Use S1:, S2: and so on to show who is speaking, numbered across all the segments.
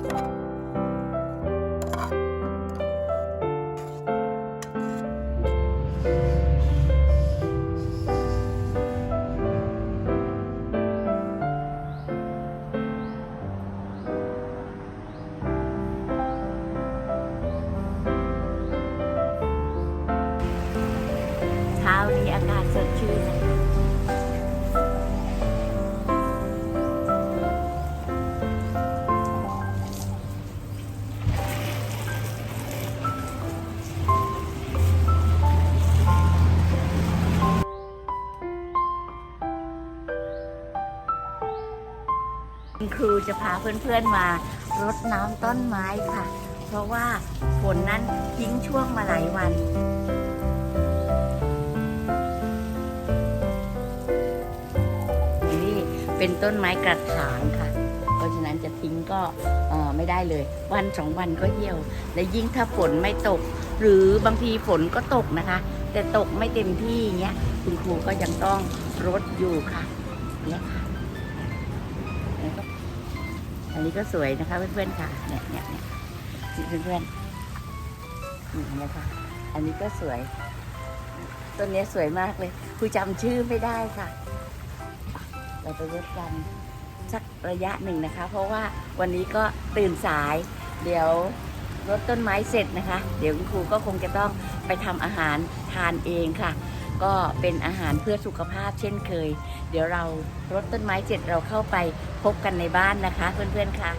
S1: เช้านี้อากาศสดชื่นนะคะ คุณครูจะพาเพื่อนๆมารดน้ำต้นไม้ค่ะ เพราะว่าฝนนั้นทิ้งช่วงมาหลายวัน นี่เป็นต้นไม้กระถางค่ะ เพราะฉะนั้นจะทิ้งก็เออไม่ได้เลย วันสองวันก็เหี่ยว และยิ่งถ้าฝนไม่ตก หรือบางทีฝนก็ตกนะคะ แต่ตกไม่เต็มที่เงี้ยคุณครูก็ยังต้องรดอยู่ค่ะเนี่ยค่ะ นนี้ก็สวยนะคะเพื่อนๆค่ะเนี่ยเนี่ยเนี่ยเพื่อนๆนี่นะคะอันนี้ก็สวย ต้นนี้สวยมากเลยครูจำชื่อไม่ได้ค่ะ เราไปรดกันสักระยะหนึ่งนะคะ เพราะว่าวันนี้ก็ตื่นสาย เดี๋ยวรดต้นไม้เสร็จนะคะ เดี๋ยวคุณครูก็คงจะต้องไปทำอาหารทานเองค่ะ ก็เป็นอาหารเพื่อสุขภาพเช่นเคย เดี๋ยวเรารดต้นไม้เสร็จเราเข้าไปพบกันในบ้านนะคะ เพื่อนๆค่ะ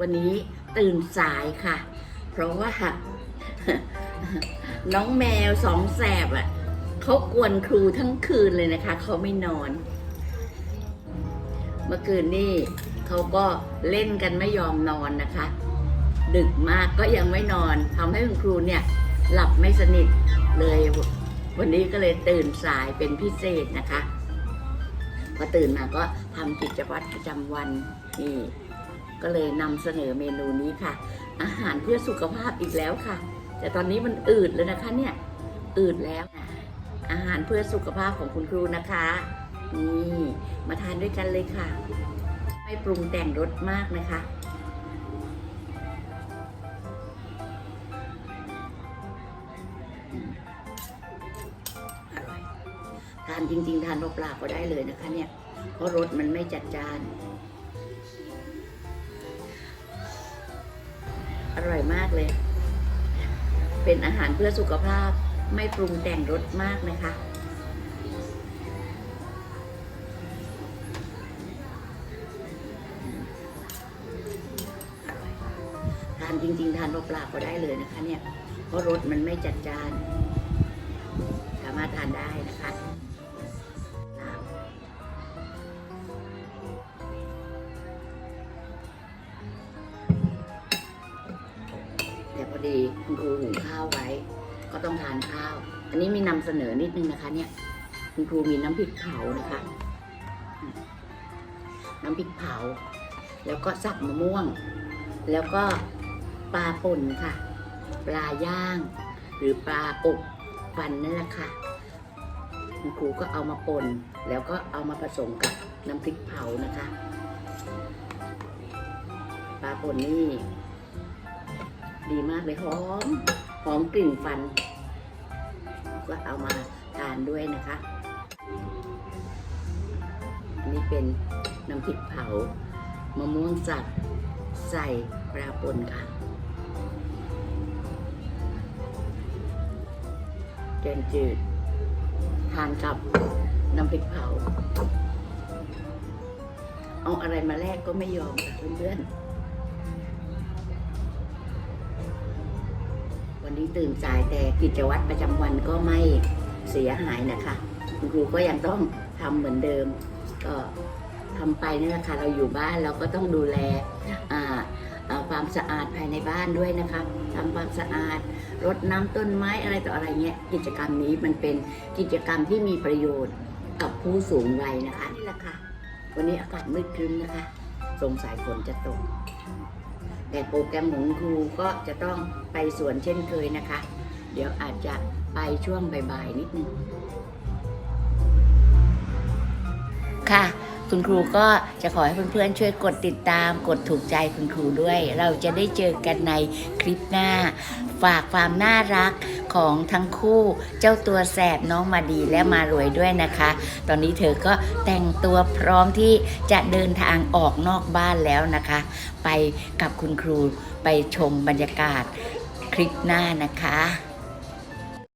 S1: วันนี้ตื่นสายค่ะ เพราะว่า น้องแมวสองแสบอะเขากวนครูทั้งคืนเลยนะคะ เขาไม่นอน เมื่อคืนนี่เขาก็เล่นกันไม่ยอมนอนนะคะ ดึกมากก็ยังไม่นอนทำให้คุณครูเนี่ย หลับไม่สนิทเลย วันนี้ก็เลยตื่นสายเป็นพิเศษนะคะพอตื่นมาก็ทำกิจวัตรประจำวันนี่ ก็เลยนำเสนอเมนูนี้ค่ะ อาหารเพื่อสุขภาพอีกแล้วค่ะ แต่ตอนนี้มันอืดเลยนะคะเนี่ยอืดแล้ว อาหารเพื่อสุขภาพของคุณครูนะคะนี่มาทานด้วยกันเลยค่ะ ไม่ปรุงแต่งรสมากนะคะทานจริง ๆ ทานเปล่าๆก็ได้เลยนะคะเนี่ย เพราะรสมันไม่จัดจาน อร่อยมากเลย เป็นอาหารเพื่อสุขภาพไม่ปรุงแต่งรสมากนะคะทานจริง ๆ ทานเปล่าๆก็ได้เลยนะคะเนี่ย เพราะรสมันไม่จัดจาน สามารถทานได้นะคะ ดีคุณครูหุงข้าวไว้ ก็ต้องทานข้าว อันนี้มีนำเสนอนิดนึงนะคะ เนี่ย คุณครูมีน้ำพริกเผานะคะ น้ำพริกเผา แล้วก็สับมะม่วง แล้วก็ปลาป่นค่ะ ปลาย่าง หรือปลาอบฟันนั่นแหละค่ะคุณครูก็เอามาป่นแล้วก็เอามาผสมกับน้ำพริกเผานะคะ ปลาป่นนี่ ดีมากเลยหอมหอมกลิ่นฟัน ก็เอามาทานด้วยนะคะนนี้เป็นน้ำพริกเผามะม่วงสับใส่ปลาป่นค่ะแกงจืด ทานกับน้ำพริกเผา เอาอะไรมาแลกก็ไม่ยอมค่ะเพื่อนๆ นี้ตื่นสายแต่กิจวัตรประจำวันก็ไม่เสียหายนะคะ คุณครูก็ยังต้องทำเหมือนเดิมก็ทำไปนี่แหละค่ะเราอยู่บ้านเราก็ต้องดูแลความสะอาดภายในบ้านด้วยนะคะทำความสะอาดรดน้ำต้นไม้อะไรต่ออะไรเงี้ยกิจกรรมนี้มันเป็นกิจกรรมที่มีประโยชน์กับผู้สูงวัยนะคะนี่แหละค่ะวันนี้อากาศมืดครึ้มนะคะ สงสัยฝนจะตก แต่โปรแกรมของครูก็จะต้องไปสวนเช่นเคยนะคะ เดี๋ยวอาจจะไปช่วงบ่ายๆนิดนึงค่ะ คุณครูก็จะขอให้เพื่อนๆช่วยกดติดตาม กดถูกใจคุณครูด้วย เราจะได้เจอกันในคลิปหน้า ฝากความน่ารัก ของทั้งคู่เจ้าตัวแสบน้องมาดีและมารวยด้วยนะคะ ตอนนี้เธอก็แต่งตัวพร้อมที่จะเดินทางออกนอกบ้านแล้วนะคะ ไปกับคุณครูไปชมบรรยากาศคลิปหน้านะคะ